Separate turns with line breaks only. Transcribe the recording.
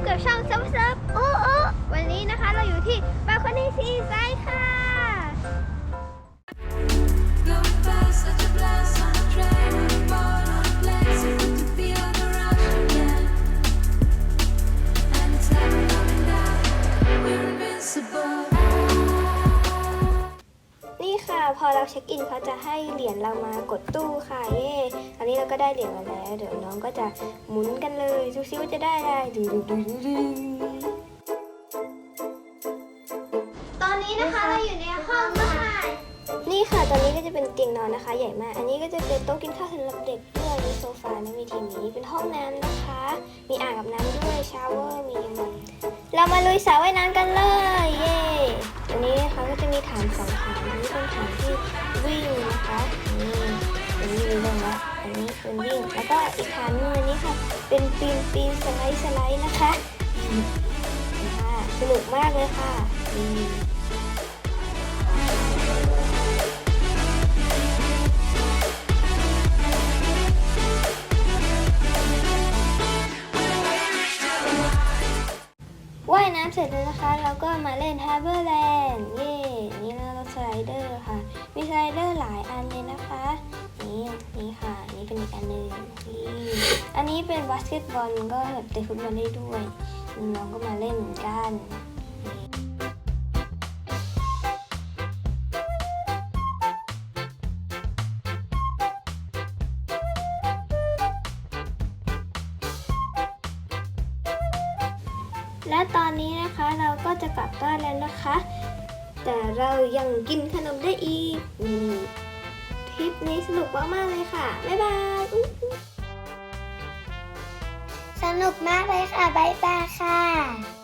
บกับช่องซับซับโอ้โอวันนี้นะคะเราอยู่ที่บาคอนี่ซีไซด์ค่ะ
พอเราเช็คอินเขาจะให้เหรียญเรามากดตู้ค่ะเย่อันนี้เราก็ได้เหรียญมาแล้ว เดี๋ยวน้องก็จะหมุนกันเลยดูซิว่าจะได้อะไรดูดูดูดู
ตอนนี้นะคะเราอยู่ในห้องค่ะ
นี่ค่ะตอนนี้ก็จะเป็นเตียงนอนนะคะ ใหญ่มาก อันนี้ก็จะเป็นโต๊ะกินข้าวสำหรับเด็กด้วยมีโซฟาและมีทีวีเป็นห้องน้ำนะคะ มีอ่างอาบน้ำด้วยชาวเวอร์มีเรามาลุยสระว่ายน้ำกันเลย วิ่งนะคะนี่อันนี้มีลงละอันนี้เป็นวิ่งแล้วก็อีกฐานหนึงอันนี้ค่ะ เป็นปีนปีนสไลด์สไลด์นะคะค่ะสนุกมากเลยค่ะายน้ำเสร็จแล้วนะคะ เราก็มาเล่น Harbor Land เย่นี่นะเราสไลเดอร์ค่ะ มีสไลเดอร์หลายอันเลยนะคะ นี่นี่ค่ะ นี่เป็นอีกอันหนึ่งนี่อันนี้เป็นบาสเกตบอลก็แบบเตะฟุตบอลได้ด้วยน้องก็มาเล่นเหมือนกัน และตอนนี้นะคะเราก็จะกลับบ้านแล้วนะคะ แต่เรายังกินขนมได้อีกทริปนี้สนุกมากๆเลยค่ะ บ๊ายบาย
สนุกมากเลยค่ะ บ๊ายบายค่ะ